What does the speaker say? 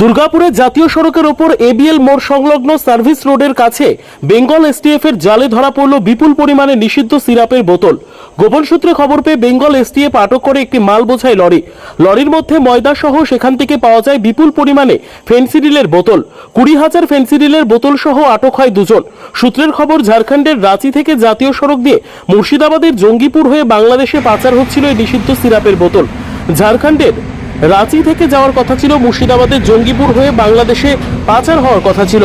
দুর্গাপুরের জাতীয় সড়কের ওপর এবিএল মোড় সংলগ্ন সার্ভিস রোডের কাছে বেঙ্গল এসটিএফ এর জালে ধরা পড়ল বিপুল পরিমাণে নিষিদ্ধ সিরাপের বোতল। গোপন সূত্রে খবর পেয়ে বেঙ্গল এসটিএফ আটক করে একটি মাল বোঝাই লরি। লরির মধ্যে ময়দা সহ সেখান থেকে পাওয়া যায় বিপুল পরিমাণে ফেন্সিডিলের বোতল। কুড়ি হাজার ফেন্সিডিলের বোতল সহ আটক হয় দুজন। সূত্রের খবর, ঝাড়খণ্ডের রাঁচি থেকে জাতীয় সড়ক দিয়ে মুর্শিদাবাদের জঙ্গিপুর হয়ে বাংলাদেশে পাচার হচ্ছিল এই নিষিদ্ধ সিরাপের বোতল। ঝাড়খণ্ডের রাঁচি থেকে যাওয়ার কথা ছিল মুর্শিদাবাদের জঙ্গিপুর হয়ে বাংলাদেশে পাচার হওয়ার কথা ছিল।